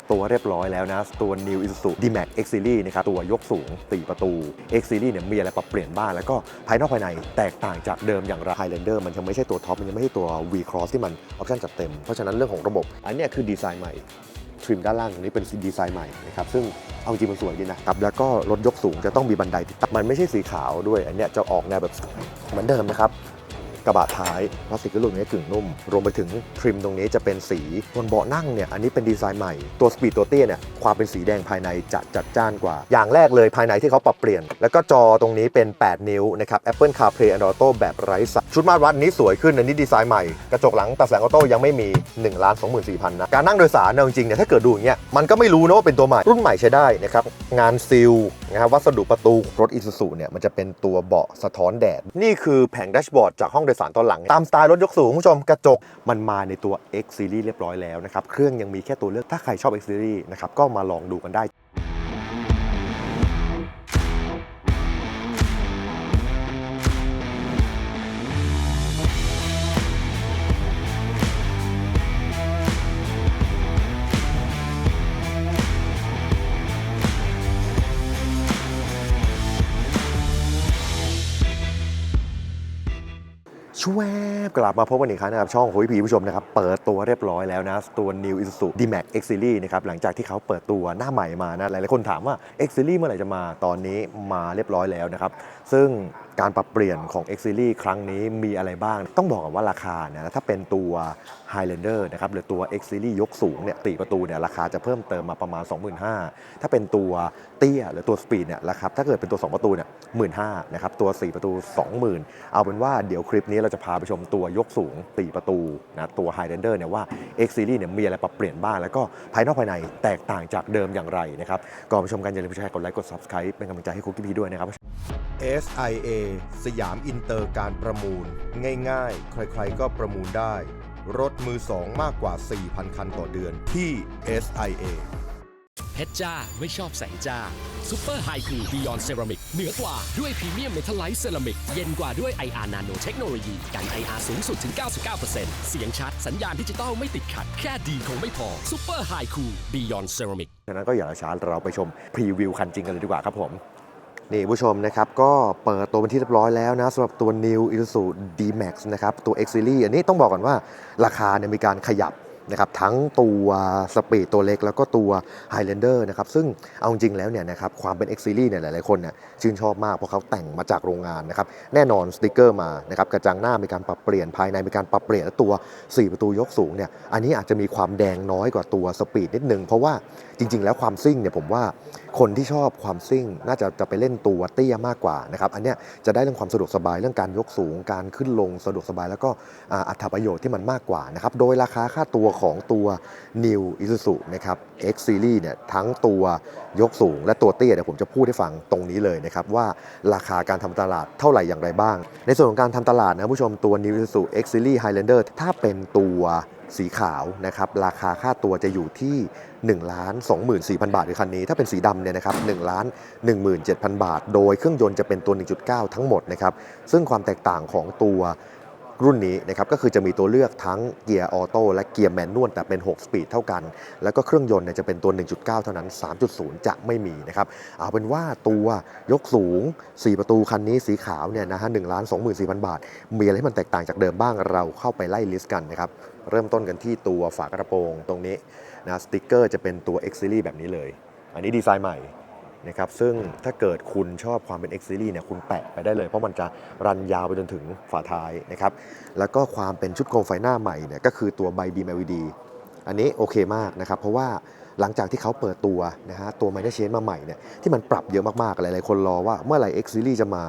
ดตัวเรียบร้อยแล้วนะ ตัว New Isuzu D-Max X Series นะครับ ตัวยกสูง 4 ประตู X Series เนี่ยมีอะไรปรับเปลี่ยนบ้างแล้วก็ภายนอกภายในแตกต่างจากเดิมอย่างไร Highlander มันยังไม่ใช่ตัวท็อป มันยังไม่ใช่ตัว V Cross ที่มันออปชั่นจัดเต็ม เพราะฉะนั้นเรื่องของระบบ อันนี้คือดีไซน์ใหม่ทริมด้านล่างตรงนี้เป็นดีไซน์ใหม่นะครับซึ่งเอาจริงมันสวยดีนะครับแล้วก็รถยกสูงจะต้องมีบันไดติดตั้งมันไม่ใช่สีขาวด้วยอันเนี้ยจะออกแนวแบบเหมือนเดิมนะครับ กระบะท้ายพลาสติกก็ลูกนี้กึ่งนุ่ม รวมไปถึงทริมตรงนี้จะเป็นสีบนเบาะนั่งเนี่ยอันนี้เป็นดีไซน์ใหม่ตัวสปีดตัวเตี้ยเนี่ยความเป็นสีแดงภายในจะจัดจ้านกว่า อย่างแรกเลยภายในที่เขาปรับเปลี่ยน แล้วก็จอตรงนี้เป็น 8 นิ้วนะครับ Apple CarPlay Android Auto แบบไร้สายชุดมาตรวัดนี้สวยขึ้นอันนี้ดีไซน์ใหม่กระจกหลังตัดแสงออโต้ยังไม่มี1ล้าน24,000นะการนั่งโดยสารเนี่ยจริงๆเนี่ยถ้าเกิดดูอย่างเงี้ยมันก็ไม่รู้นะว่าเป็นตัวใหม่รุ่นใหม่ใช้ได้นะครับงานซีลนะครับวัสดุประตูรถอีซูซูเนี่ยมันจะเป็นตัวเบาะสะท้อนแดดนี่คือแผงแดชบอร์ดจากห้องโดยสารตอนหลัง ตามสไตล์รถยกสูงคุณผู้ชมกระจกมันมาในตัว X Series เรียบร้อยแล้วนะครับ เครื่องยังมีแค่ตัวเลือกถ้าใครชอบ X Series นะครับก็มาลองดูกันได้ ช่วยกลับมาพบกันอีกครั้งนะครับช่องคุยพีผู้ชมนะครับเปิดตัวเรียบร้อยแล้วนะตัว New Isuzu D-Max X Series นะครับหลังจากที่เขาเปิดตัวหน้าใหม่มานะหลายๆคนถามว่า X Series เมื่อไหร่จะมาตอนนี้มาเรียบร้อยแล้วนะครับซึ่งการปรับเปลี่ยนของ X Series ครั้งนี้มีอะไรบ้าง ต้องบอกกันว่าราคาเนี่ยถ้าเป็นตัว Highlander นะครับหรือตัว X Series ยกสูงเนี่ยตีประตูเนี่ยราคาจะเพิ่มเติมมาประมาณ 25,000ถ้าเป็นตัวเตี้ยหรือตัวสปีดเนี่ยราคาถ้าเกิดเป็นตัว 2 ประตูเนี่ยหมื่นห้านะครับตัว 4 ประตู 20,000 เอาเป็นว่าเดี๋ยวคลิปนี้เราจะพาไปชมตัวยกสูง4ประตูนะตัว Highlander เนี่ยว่า X Series เนี่ยมีอะไรปรับเปลี่ยนบ้าง แล้วก็ภายนอกภายในแตกต่างจากเดิมอย่างไรนะครับก่อนไปชมกันอย่าลืมแชร์กดไลค์กด Subscribe เป็นกำลังใจให้คุกกี้พีด้วยนะครับ SIA สยามอินเตอร์การประมูล ง่ายๆ ใครๆก็ประมูลได้ รถมือสองมากกว่า 4,000 คันต่อเดือนที่ SIA เพชรจ้าไม่ชอบแสงจ้าซูเปอร์ไฮคูบิยอนเซรามิกเหนือกว่าด้วยพรีเมียมเมทัลไลท์เซรามิกเย็นกว่าด้วย IR Nano เทคโนโลยีกัน IR สูงสุดถึง 99%เสียงชัดสัญญาณดิจิตอลไม่ติดขัด แค่ดีคงไม่พอซูเปอร์ไฮคูบิยอนเซรามิกฉะนั้นก็อย่ารอช้าเราไปชมพรีวิวคันจริงกันเลยดีกว่าครับผม นี่ผู้ชมนะครับก็เปิดตัวเป็นที่เรียบร้อยแล้วนะสำหรับตัว New Isuzu D-Max นะครับตัว X Series อันนี้ต้องบอกก่อนว่าราคาเนี่ยมีการขยับนะครับทั้งตัวสปีดตัวเล็กแล้วก็ตัว Highlander นะครับซึ่งเอาจริงแล้วเนี่ยนะครับความเป็น X Series เนี่ยหลายๆคนเนี่ยชื่นชอบมากเพราะเขาแต่งมาจากโรงงานนะครับแน่นอนสติกเกอร์มานะครับกระจังหน้ามีการปรับเปลี่ยนภายในมีการปรับเปลี่ยนและตัว 4 ประตูยกสูงเนี่ยอันนี้อาจจะมีความแดงน้อยกว่าตัวสปีดนิดนึงเพราะว่า จริง ๆ แล้วความซิ่งเนี่ยผมว่าคนที่ชอบความซิ่ง น่าจะจะไปเล่นตัวเตี้ยมากกว่านะครับอันเนี้ยจะได้เรื่องความสะดวกสบายเรื่องการยกสูงการขึ้นลงสะดวกสบาย แล้วก็อัตประโยชน์ที่มันมากกว่านะครับโดยราคาค่าตัวของตัว New Isuzu นะครับ X Series เนี่ยทั้งตัวยกสูง และตัวเตี้ยเดี๋ยวผมจะพูดให้ฟังตรงนี้เลยนะครับว่าราคาการทำตลาดเท่าไหร่อย่างไรบ้าง ในส่วนของการทำตลาดนะผู้ชมตัว New Isuzu X Series Highlander ถ้าเป็นตัว สีขาวนะครับราคาค่าตัวจะอยู่ที่1ล้าน24,000 บาทในคันนี้ ถ้าเป็นสีดำเนี่ยนะครับ1ล้าน17,000 บาท โดยเครื่องยนต์จะเป็นตัว 1.9 ทั้งหมดนะครับซึ่งความแตกต่างของตัวรุ่นนี้นะครับก็คือจะมีตัวเลือกทั้งเกียร์ออโต้และเกียร์แมนนวลแต่เป็น 6 สปีดเท่ากัน แล้วก็เครื่องยนต์เนี่ยจะเป็นตัว 1.9 เท่านั้น 3.0 จะไม่มีนะครับเอาเป็นว่าตัวยกสูง 4 ประตูคันนี้สีขาวเนี่ยนะฮะ1ล้าน24,000บาท มีอะไรที่มันแตกต่างจากเดิมบ้างเราเข้าไปไล่ลิสต์กันนะครับ เริ่มต้นกันที่ตัวฝากระโปรงตรงนี้นะสติกเกอร์จะเป็นตัว X Series แบบนี้เลย อันนี้ดีไซน์ใหม่นะครับซึ่งถ้าเกิดคุณชอบความเป็น X Series เนี่ยคุณแปะไปได้เลย เพราะมันจะรันยาวไปจนถึงฝาท้ายนะครับแล้วก็ความเป็นชุดโคมไฟหน้าใหม่เนี่ยก็คือตัวใบบีม LED อันนี้โอเคมากนะครับเพราะว่าหลังจากที่เขาเปิดตัวนะฮะตัว Minor Change มาใหม่เนี่ยที่มันปรับเยอะมากๆหลายๆคนรอว่าเมื่อไหร่ X Series จะมา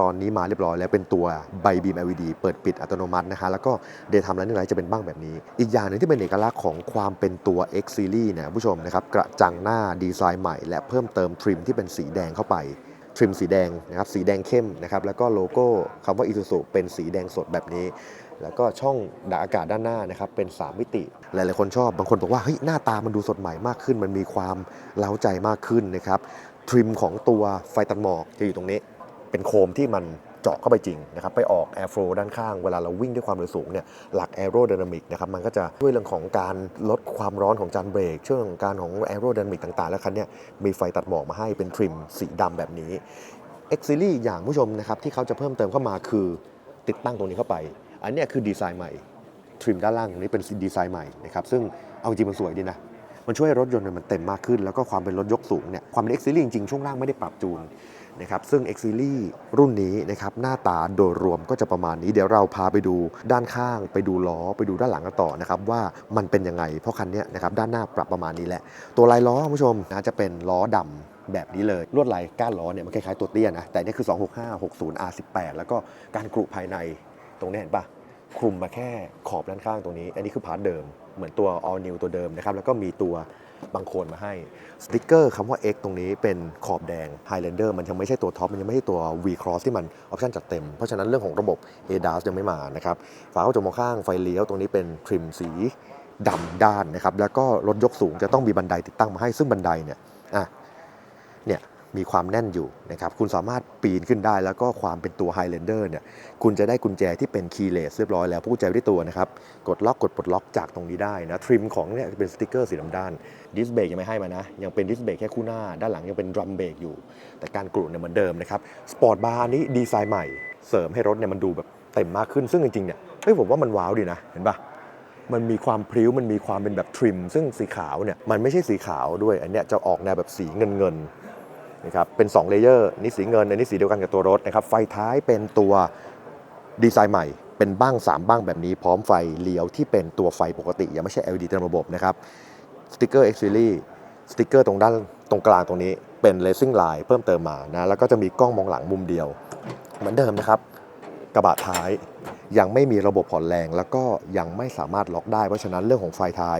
ตอนนี้มาเรียบร้อยแล้วเป็นตัวใบบีม LED เปิดปิดอัตโนมัตินะฮะแล้วก็เดย์ทำแล้วนี่ไรจะเป็นบ้างแบบนี้ อีกอย่างหนึ่งที่เป็นเอกลักษณ์ของความเป็นตัว X Series นี่ยผู้ชมนะครับกระจังหน้าดีไซน์ใหม่ และเพิ่มเติมทริมที่เป็นสีแดงเข้าไปทริมสีแดงนะครับสีแดงเข้มนะครับแล้วก็โลโก้คำว่า Isuzu เป็นสีแดงสดแบบนี้ แล้วก็ช่องดักอากาศด้านหน้านะครับเป็น 3 มิติ หลาย ๆ คนชอบบางคนบอกว่าเฮ้ยหน้าตามันดูสดใหม่มากขึ้น มันมีความเล้าใจมากขึ้นนะครับทริมของตัวไฟตัดหมอกจะอยู่ตรงนี้ เป็นโคมที่มันเจาะเข้าไปจริงนะครับไปออก air flow ด้านข้างเวลาเราวิ่งด้วยความเร็วสูงเนี่ยหลัก aerodynamic นะครับมันก็จะช่วยเรื่องของการลดความร้อนของจานเบรกช่วงของการของ aerodynamic ต่างๆ แล้วคันเนี้ยมีไฟตัดหมอกมาให้เป็นทริมสีดำแบบนี้ X Series อย่างผู้ชมนะครับที่เขาจะเพิ่มเติมเข้ามาคือติดตั้งตรงนี้เข้าไป อันนี้คือดีไซน์ใหม่ทริมด้านล่างตรงนี้เป็นดีไซน์ใหม่นะครับซึ่งเอาจริงมันสวยดีนะมันช่วยรถยนต์มันเต็มมากขึ้น แล้วก็ความเป็นรถยกสูงเนี่ยความเป็น X Series จริงๆช่วงล่างไม่ได้ปรับจูน นะครับซึ่ง X Series รุ่นนี้นะครับหน้าตาโดยรวมก็จะประมาณนี้เดี๋ยวเราพาไปดูด้านข้าง ไปดูล้อไปดูด้านหลังกันต่อนะครับว่ามันเป็นยังไง เพราะคันนี้นะครับด้านหน้าปรับประมาณนี้แหละ ตัวลายล้อคุณผู้ชมนะจะเป็นล้อดำแบบนี้เลยลวดลายก้านล้อเนี่ยมันคล้ายๆตัวเตี้ยนะแต่นี่คือ 265 60 R18 แล้วก็การกรุภายในตรงนี้เห็นปะ คลุมมาแค่ขอบด้านข้างตรงนี้ อันนี้คือพาร์ทเดิม เหมือนตัว all new ตัวเดิมนะครับ แล้วก็มีตัวบางโคนมาให้ สติกเกอร์คำว่า X ตรงนี้เป็นขอบแดง Highlander มันยังไม่ใช่ตัวท็อป มันยังไม่ใช่ตัว V Cross ที่มันออปชันจัดเต็ม เพราะฉะนั้นเรื่องของระบบ ADAS ยังไม่มานะครับ ฝากระจกมองข้างไฟเลี้ยวตรงนี้เป็นทริมสีดำด้านนะครับ แล้วก็รถยกสูงจะต้องมีบันไดติดตั้งมาให้ ซึ่งบันไดเนี่ย อะ เนี่ย มีความแน่นอยู่นะครับคุณสามารถปีนขึ้นได้แล้วก็ความเป็นตัว Highlander เนี่ยคุณจะได้กุญแจที่เป็น keyless เรียบร้อยแล้วพวกกุญแจไว้ที่ตัวนะครับกดล็อกกดปลดล็อกจากตรงนี้ได้นะทริมของเนี่ยเป็นสติกเกอร์สีดำด้านดิสเบรกยังไม่ให้มานะ ยังเป็นดิสเบรกแค่คู่หน้า ด้านหลังยังเป็นดรัมเบรกอยู่ แต่การกรุเนี่ยเหมือนเดิมนะครับสปอร์ตบาร์นี้ดีไซน์ใหม่เสริมให้รถเนี่ยมันดูแบบเต็มมากขึ้นซึ่งจริงๆเนี่ยเฮ้ยผมว่ามันว้าวดีนะเห็นปะมันมีความพริ้วมันมีความเป็นแบบทริม ซึ่งสีขาวเนี่ยมันไม่ใช่สีขาวด้วยอันเนี้ยจะออกแนวแบบสีเงินเงิน นะครับเป็น2เลเยอร์นี่สีเงินอันนี้สีเดียวกันกับตัวรถนะครับไฟท้ายเป็นตัวดีไซน์ใหม่ เป็นบ้าง 3 บ้างแบบนี้พร้อมไฟเลี้ยวที่เป็นตัวไฟปกติ ยังไม่ใช่ LED เต็มระบบนะครับสติกเกอร์ X Series สติกเกอร์ตรงด้านตรงกลางตรงนี้เป็น Racing Line เพิ่มเติมมานะแล้วก็จะมีกล้องมองหลังมุมเดียว เหมือนเดิมนะครับ กระบะท้ายยังไม่มีระบบผ่อนแรง แล้วก็ยังไม่สามารถล็อกได้เพราะฉะนั้นเรื่องของไฟท้าย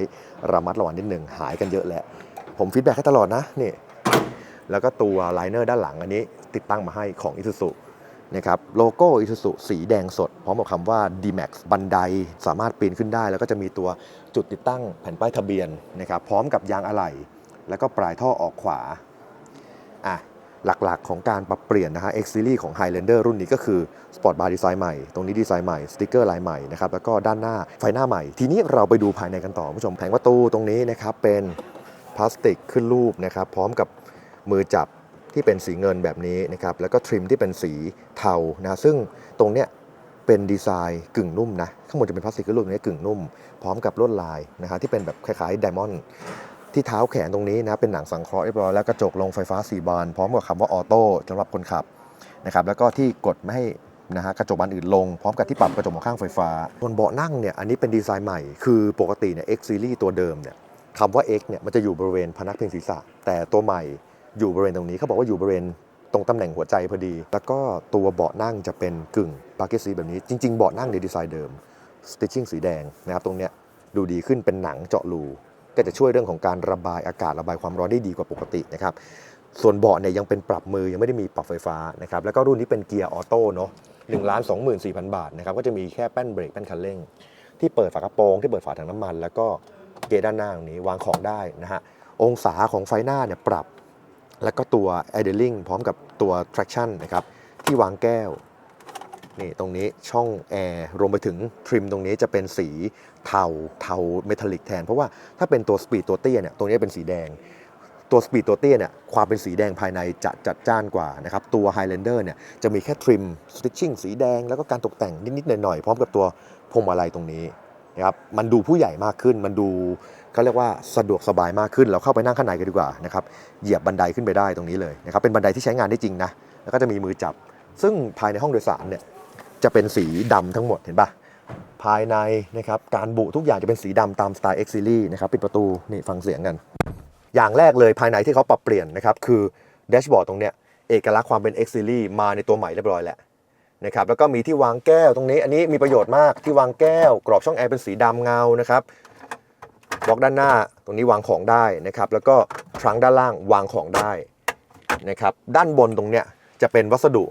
ระมัดระวังนิดหนึ่งหายกันเยอะแหละผมฟีดแบ็กให้ตลอดนะนี่ แล้วก็ตัวไลเนอร์ด้านหลังอันนี้ติดตั้งมาให้ของ Isuzu นะครับโลโก้ Isuzu สีแดงสด พร้อมกับคำว่า D-Max บันไดสามารถปีนขึ้นได้ แล้วก็จะมีตัวจุดติดตั้งแผ่นป้ายทะเบียนนะครับพร้อมกับยางอะไหล่แล้วก็ปลายท่อออกขวาอะหลักๆของการปรับเปลี่ยนนะฮะ X Series ของ Highlander รุ่นนี้ก็คือ Sport Bar ดีไซน์ใหม่ ตรงนี้ดีไซน์ใหม่ สติกเกอร์ลายใหม่นะครับแล้วก็ด้านหน้าไฟหน้าใหม่ ทีนี้เราไปดูภายในกันต่อผู้ชมแผงประตูตรงนี้นะครับเป็นพลาสติกขึ้นรูปนะครับพร้อมกับ มือจับที่เป็นสีเงินแบบนี้นะครับแล้วก็ทริมที่เป็นสีเทานะซึ่งตรงเนี้ยเป็นดีไซน์กึ่งนุ่มนะข้างบนจะเป็นพลาสติกรูปนี้กึ่งนุ่ม พร้อมกับลวดลายนะฮะที่เป็นแบบคล้ายๆไดมอนด์ที่เท้าแขนตรงนี้นะเป็นหนังสังเคราะห์เรียบร้อยแล้วกระจกลงไฟฟ้า 4 บาน พร้อมกับคำว่าออโต้สำหรับคนขับนะครับแล้วก็ที่กดไม่ให้นะฮะกระจกบานอื่นลง พร้อมกับที่ปรับกระจกมองข้างไฟฟ้าบนเบาะนั่งเนี่ยอันนี้เป็นดีไซน์ใหม่คือปกติเนี่ย X Series ตัวเดิมเนี่ยคำว่า X เนี่ยมันจะอยู่บริเวณพนักพิงศีรษะ แต่ตัวใหม่ อยู่บริเวณตรงนี้เขาบอกว่าอยู่บริเวณตรงตำแหน่งหัวใจพอดี แล้วก็ตัวเบาะนั่งจะเป็นกึ่งปาเกซีแบบนี้ จริง ๆ เบาะนั่งในดีไซน์เดิมสติชชิ่งสีแดงนะครับตรงเนี้ยดูดีขึ้นเป็นหนังเจาะรูก็จะช่วยเรื่องของการระบายอากาศระบายความร้อนได้ดีกว่าปกตินะครับส่วนเบาะเนี่ยยังเป็นปรับมือยังไม่ได้มีปรับไฟฟ้านะครับแล้วก็รุ่นนี้เป็นเกียร์ออโต้เนาะหนึ่งล้านสองหมื่นสี่พันบาทนะครับก็จะมีแค่แป้นเบรกแป้นคันเร่ง ที่เปิดฝากระโปรงที่เปิดฝาถังน้ำมัน แล้วก็เกียร์ด้านหน้าตรงนี้วางของได้นะฮะองศาของไฟหน้าเนี่ยปรับ แล้วก็ตัว idling พร้อมกับตัว traction นะครับ ที่วางแก้ว นี่ตรงนี้ช่องแอร์รวมไปถึงทริมตรงนี้จะเป็นสีเทาเทาเมทัลลิกแทน เพราะว่าถ้าเป็นตัวสปีดตัวเตี้ยเนี่ยตรงนี้เป็นสีแดงตัวสปีดตัวเตี้ยเนี่ยความเป็นสีแดงภายในจะจัดจ้านกว่านะครับตัว Highlander เนี่ยจะมีแค่ทริมสติชชิ่งสีแดงแล้วก็การตกแต่งนิด ๆ หน่อย ๆ พร้อมกับตัวพวงมาลัยตรงนี้นะครับมันดูผู้ใหญ่มากขึ้นมันดู เขาเรียกว่าสะดวกสบายมากขึ้น เราเข้าไปนั่งข้างในกันดีกว่านะครับเหยียบบันไดขึ้นไปได้ตรงนี้เลยนะครับเป็นบันไดที่ใช้งานได้จริงนะแล้วก็จะมีมือจับ ซึ่งภายในห้องโดยสารเนี่ยจะเป็นสีดำทั้งหมดเห็นปะภายในนะครับการบุทุกอย่างจะเป็นสีดำตามสไตล์ X Series นะครับปิดประตูนี่ฟังเสียงกัน อย่างแรกเลยภายในที่เขาปรับเปลี่ยนนะครับคือแดชบอร์ดตรงเนี้ยเอกลักษณ์ความเป็น X Series มาในตัวใหม่เรียบร้อยแล้วนะครับแล้วก็มีที่วางแก้วตรงนี้ อันนี้มีประโยชน์มากที่วางแก้ว กรอบช่องแอร์เป็นสีดำเงานะครับ บล็อกด้านหน้าตรงนี้วางของได้นะครับ แล้วก็ทรังด้านล่างวางของได้นะครับ ด้านบนตรงเนี้ยจะเป็นวัสดุ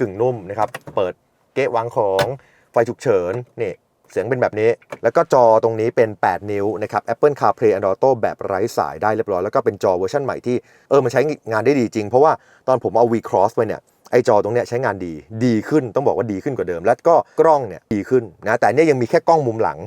กึ่งนุ่มนะครับ เปิดเก๊ะวางของไฟฉุกเฉินนี่เสียงเป็นแบบนี้ แล้วก็จอตรงนี้เป็น 8 นิ้วนะครับ Apple CarPlay and Auto แบบไร้สายได้เรียบร้อย แล้วก็เป็นจอเวอร์ชันใหม่ที่เออมันใช้งานได้ดีจริง เพราะว่าตอนผมเอา V Cross ไปเนี่ยไอไอจอตรงเนี้ยใช้งานดีดีขึ้นต้องบอกว่าดีขึ้นกว่าเดิม แล้วก็กล้องเนี่ยดีขึ้นนะแต่เนี่ยยังมีแค่กล้องมุมหลัง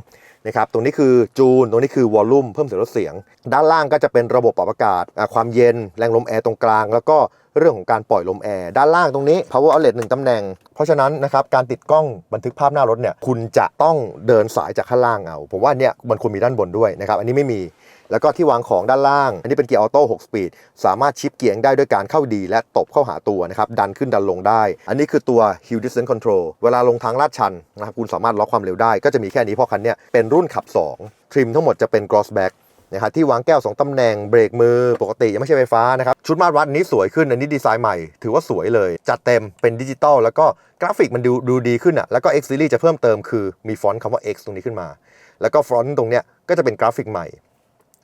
นะครับ ตรงนี้คือจูน ตรงนี้คือวอลลุ่มเพิ่มเสียงลดเสียง ด้านล่างก็จะเป็นระบบปรับอากาศ ความเย็น แรงลมแอร์ตรงกลาง แล้วก็เรื่องของการปล่อยลมแอร์ ด้านล่างตรงนี้ power outlet หนึ่งตำแหน่ง เพราะฉะนั้นนะครับ การติดกล้องบันทึกภาพหน้ารถเนี่ย คุณจะต้องเดินสายจากข้างล่างเอา ผมว่าเนี่ยมันควรมีด้านบนด้วยนะครับ อันนี้ไม่มี แล้วก็ที่วางของด้านล่าง อันนี้เป็นเกียร์ออโต้6สปีด สามารถชิปเกียร์ได้ด้วยการเข้าดีและตบเข้าหาตัวนะครับดันขึ้นดันลงได้ อันนี้คือตัว Hill Distance Control เวลาลงทางลาดชันนะครับคุณสามารถล็อกความเร็วได้ ก็จะมีแค่นี้เพราะคันเนี้ยเป็นรุ่นขับ 2 ทริมทั้งหมดจะเป็น Crossback นะครับที่วางแก้ว 2 ตำแหน่งเบรกมือปกติยังไม่ใช่ไฟฟ้านะครับ ชุดมาตรวัดนนี้สวยขึ้น อันนี้ดีไซน์ใหม่ ถือว่าสวยเลย จัดเต็มเป็นดิจิตอลแล้วก็กราฟิกมันดูดูดีขึ้นอะแล้วก็ X Series จะเพิ่มเติมคือมีฟอนต์คำว่า X ตรงนี้ขึ้นมา แล้วก็ฟอนต์ตรงเนี้ยก็จะเป็นกราฟิกใหม่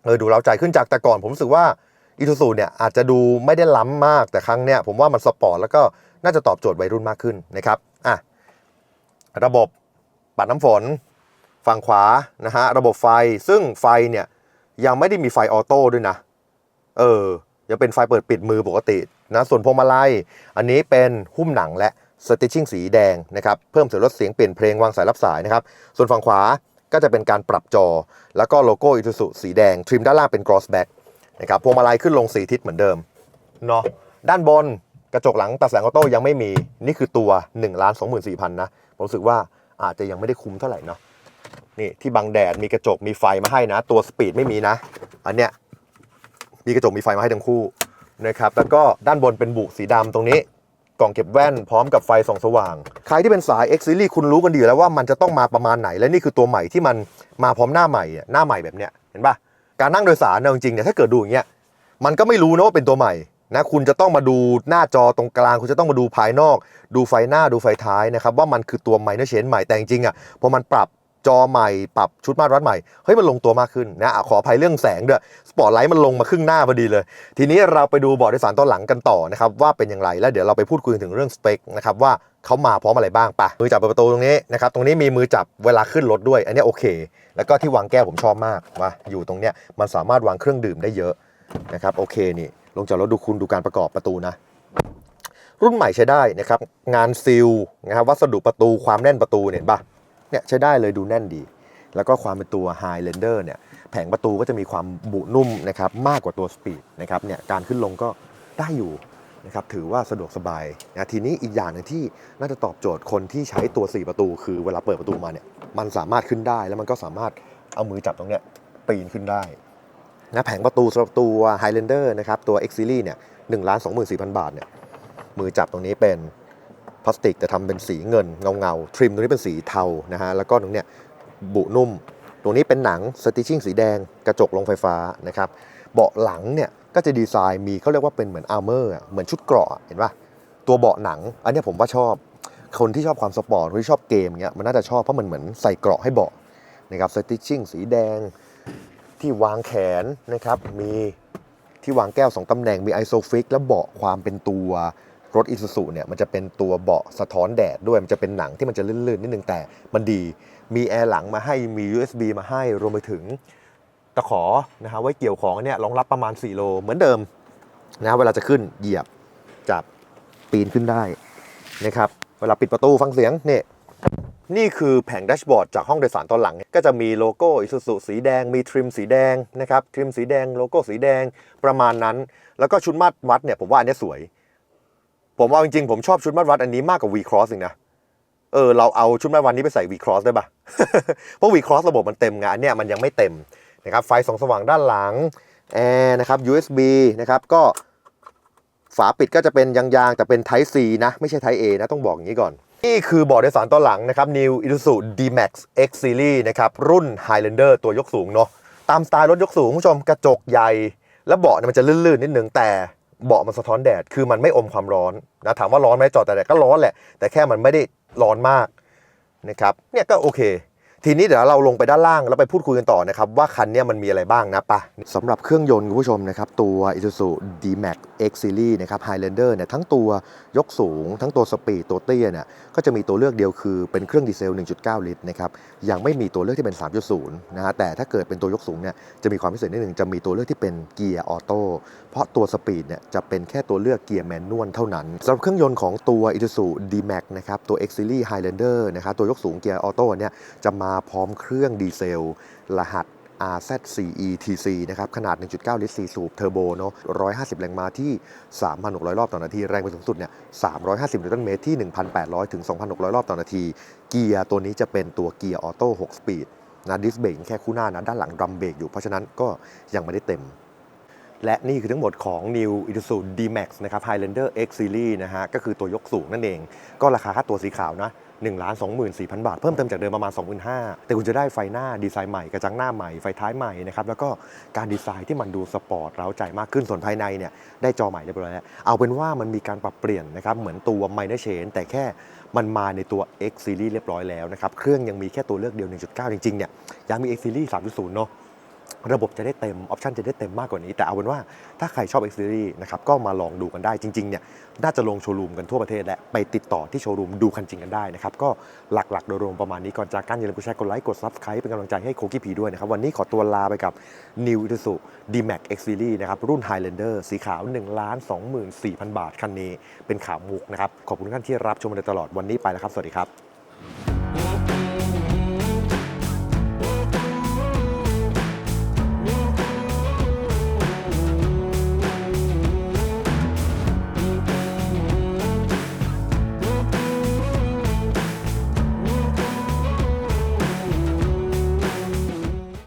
เออดูเราใจขึ้นจากแต่ก่อน ผมรู้สึกว่าอีทูซูเนี่ยอาจจะดูไม่ได้ล้ำมากแต่ครั้งเนี้ยผมว่ามันสปอร์ตแล้วก็น่าจะตอบโจทย์วัยรุ่นมากขึ้นนะครับอะระบบปัดน้ำฝน ฝั่งขวานะฮะระบบไฟซึ่งไฟเนี่ยยังไม่ได้มีไฟออโต้ด้วยนะเออยังเป็นไฟเปิดปิดมือปกตินะส่วนพวงมาลัย อันนี้เป็นหุ้มหนังและสติชชิ่งสีแดงนะครับเพิ่มเสียงลดเสียงเปลี่ยนเพลงวางสายรับสายนะครับส่วนฝั่งขวา ก็จะเป็นการปรับจอ แล้วก็โลโก้อิ u ู u สีแดง ทริมด้านล่างเป็น crossback นะครับพวงมาลัยขึ้นลง4ทิศเหมือนเดิมเนาะด้านบนกระจกหลังตัดแสงออโต้ยังไม่มีนี่คือตัว1 2 4 0 0 0นะผมรู้สึกว่าอาจจะยังไม่ได้คุ้มเท่าไหร่เนาะนี่ที่บังแดดมีกระจกมีไฟมาให้นะ ตัวสปีดไม่มีนะ อันเนี้ยมีกระจกมีไฟมาให้ทั้งคู่นะครับแล้วก็ด้านบนเป็นบุสีดำตรงนี้ ล่องเก็บแว่นพร้อมกับไฟส่องสว่าง ใครที่เป็นสาย X Series คุณรู้กันดีอยู่แล้วว่ามันจะต้องมาประมาณไหน และนี่คือตัวใหม่ที่มันมาพร้อมหน้าใหม่อะหน้าใหม่แบบเนี้ยเห็นปะการนั่งโดยสารเนี่ยจริงๆเนี่ยถ้าเกิดดูอย่างเงี้ยมันก็ไม่รู้นะว่าเป็นตัวใหม่นะคุณจะต้องมาดูหน้าจอตรงกลาง คุณจะต้องมาดูภายนอก ดูไฟหน้าดูไฟท้ายนะครับว่ามันคือตัวไมเนอร์เชนใหม่แต่จริงๆอะพอมันปรับ จอใหม่ปรับชุดมาตรวัดใหม่ เฮ้ยมันลงตัวมากขึ้นนะขออภัยเรื่องแสงด้วยสปอตไลท์มันลงมาครึ่งหน้าพอดีเลย ทีนี้เราไปดูเบาะโดยสารตอนหลังกันต่อนะครับว่าเป็นอย่างไรแล้วเดี๋ยวเราไปพูดคุยถึงเรื่องสเปคนะครับว่าเขามาพร้อมอะไรบ้างปะมือจับประตูตรงนี้นะครับตรงนี้มีมือจับเวลาขึ้นรถด้วย อันนี้โอเค แล้วก็ที่วางแก้วผมชอบมากว่าอยู่ตรงเนี้ยมันสามารถวางเครื่องดื่มได้เยอะนะครับโอเคนี่ลงจากรถดูคุณดูการประกอบประตูนะ รุ่นใหม่ใช้ได้นะครับงานซีลนะครับวัสดุประตูความแน่นประตูเนี่ยเห็นปะ เนี่ยใช้ได้เลยดูแน่นดี แล้วก็ความเป็นตัว High Render เนี่ยแผงประตูก็จะมีความบุนุ่มนะครับมากกว่าตัวสปีดนะครับเนี่ยการขึ้นลงก็ได้อยู่นะครับถือว่าสะดวกสบายนะทีนี้อีกอย่างหนึงที่น่าจะตอบโจทย์คนที่ใช้ตัว 4 ประตู คือเวลาเปิดประตูมาเนี่ยมันสามารถขึ้นได้แล้วมันก็สามารถเอามือจับตรงเนี้ยปีนขึ้นได้นะแผงประตูสำหรับตัว Highlander นะครับตัว X Series เนี่ยหนึ่งล้านสองหมื่นสี่พันบาทเนี่ยมือจับตรงนี้เป็น พลาสติกแต่ทำเป็นสีเงินเงาเงาๆ ทริมตรงนี้เป็นสีเทานะฮะแล้วก็ตรงเนี้ยบุนุ่ม ตรงนี้เป็นหนังสติชิ่งสีแดงกระจกลงไฟฟ้านะครับเบาะหลังเนี่ยก็จะดีไซน์มีเขาเรียกว่าเป็นเหมือนอาร์เมอร์เหมือนชุดเกราะเห็นปะตัวเบาะหนัง อันนี้ผมว่าชอบ คนที่ชอบความสปอร์ตคนที่ชอบเกมเงี้ยมันน่าจะชอบเพราะมันเหมือนใส่เกราะให้เบาะนะครับสติชชิ่งสีแดงที่วางแขนนะครับมีที่วางแก้ว 2ตำแหน่งมีไอโซฟิกและเบาะความเป็นตัว รถอิซูซุเนี่ยมันจะเป็นตัวเบาะสะท้อนแดดด้วย มันจะเป็นหนังที่มันจะลื่นๆ นิดนึงแต่มันดี มีแอร์หลังมาให้ มี USB มาให้ รวมไปถึงตะขอนะฮะไว้เกี่ยวของเนี่ยรองรับประมาณ 4 โลเหมือนเดิมนะเวลาจะขึ้นเหยียบจับปีนขึ้นได้นะครับ เวลาปิดประตูฟังเสียงเนี่ยนี่คือแผงแดชบอร์ดจากห้องโดยสารตอนหลัง ก็จะมีโลโก้อิซูซุสีแดง มีทริมสีแดงนะครับ ทริมสีแดง โลโก้สีแดงประมาณนั้น แล้วก็ชุดมาตรวัดเนี่ยผมว่าอันนี้สวย ผมว่าจริงๆ ผมชอบชุดมาตรวัดอันนี้มากกว่า V Cross อีกนะ เออ เราเอาชุดมาตรวัดนี้ไปใส่ V Cross ได้ปะเพราะ V Cross ระบบมันเต็มไงอันเนี้ยมันยังไม่เต็มนะครับไฟส่องสว่างด้านหลังแอร์นะครับ USB นะครับก็ฝาปิดก็จะเป็นยางๆ แต่เป็น Type C นะ ไม่ใช่ Type A นะ ต้องบอกอย่างนี้ก่อน นี่คือเบาะโดยสารตอนหลังนะครับ New Isuzu D-Max X Series นะครับ รุ่น Highlander ตัวยกสูงเนาะตามสไตล์รถยกสูงคุณผู้ชมกระจกใหญ่ แล้วเบาะเนี่ยมันจะลื่นๆ นิดนึงแต่ เบาะมันสะท้อนแดดคือมันไม่อมความร้อนนะถามว่าร้อนไหมจอดแต่แดดก็ร้อนแหละ แต่แค่มันไม่ได้ร้อนมากนะครับเนี่ยก็โอเค ทีนี้เดี๋ยวเราลงไปด้านล่างแล้วไปพูดคุยกันต่อนะครับ ว่าคันนี้มันมีอะไรบ้างนะปะสำหรับเครื่องยนต์คุณผู้ชมนะครับ ตัว Isuzu D-Max X Series นะครับ Highlander เนี่ยทั้งตัวยกสูง ทั้งตัวสปีดตัวเตี้ยเนี่ยก็จะมีตัวเลือกเดียวคือเป็นเครื่องดีเซล 1.9 ลิตรนะครับยังไม่มีตัวเลือกที่เป็น 3.0 นะฮะแต่ถ้าเกิดเป็นตัวยกสูงเนี่ยจะมีความพิเศษนิดหนึ่งจะมีตัวเลือกที่เป็นเกียร์ออโต้ เพราะตัวสปีดเนี่ยจะเป็นแค่ตัวเลือกเกียร์แมนนวลเท่านั้นสำหรับเครื่องยนต์ของตัว Isuzu D-Max นะครับตัว X Series Highlander นะครับตัวยกสูงเกียร์ออโต้เนี่ยจะมาพร้อมเครื่องดีเซล รหัส RZ4ETC นะครับขนาด 1.9 ลิตร 4 สูบ เทอร์โบเนาะ 150 แรงม้าที่ 3,600 รอบต่อนาที แรงบิดสูงสุดเนี่ย 350นิวตันเมตรที่ 1,800 ถึง 2,600 รอบต่อนาที เกียร์ตัวนี้จะเป็นตัวเกียร์ออโต้ 6 สปีดนะดิสเบรกแค่คู่หน้านะ ด้านหลังดรัมเบรกอยู่ เพราะฉะนั้นก็ยังไม่ได้เต็ม และนี่คือทั้งหมดของ New Isuzu D-Max นะครับ Highlander X Series นะฮะ ก็คือตัวยกสูงนั่นเอง ก็ราคาค่าตัวสีขาวนะ1ล้าน24,000 บาท เพิ่มเติมจากเดิมประมาณ 25,000 แต่คุณจะได้ไฟหน้าดีไซน์ใหม่ กระจังหน้าใหม่ ไฟท้ายใหม่นะครับ แล้วก็การดีไซน์ที่มันดูสปอร์ตเร้าใจมากขึ้น ส่วนภายในเนี่ย ได้จอใหม่เรียบร้อยแล้ว เอาเป็นว่ามันมีการปรับเปลี่ยนนะครับ เหมือนตัว Minor Change แต่แค่มันมาในตัว X Series เรียบร้อยแล้วนะครับ เครื่องยังมีแค่ตัวเลือกเดียว 1.9 จริงๆ เนี่ย ยังมี X Series 3.0 เนาะ ระบบจะได้เต็ม ออปชันจะได้เต็มมากกว่านี้ แต่เอาเป็นว่าถ้าใครชอบ X Series นะครับก็มาลองดูกันได้จริงๆเนี่ยน่าจะลงโชว์รูมกันทั่วประเทศและไปติดต่อที่โชว์รูมดูคันจริงกันได้นะครับก็หลักๆ โดยรวมประมาณนี้ก่อนจากกันอย่าลืมกดแชร์กดไลค์กด Subscribe เป็นกำลังใจให้โคกี้พีด้วยนะครับวันนี้ขอตัวลาไปกับ New Isuzu D-Max X Series นะครับรุ่น Highlander สีขาว1ล้าน24,000 บาทคันนี้เป็นขาวมุกนะครับขอบคุณท่านที่รับชมมาโดยตลอดวันนี้ไปแล้วครับสวัสดีครับ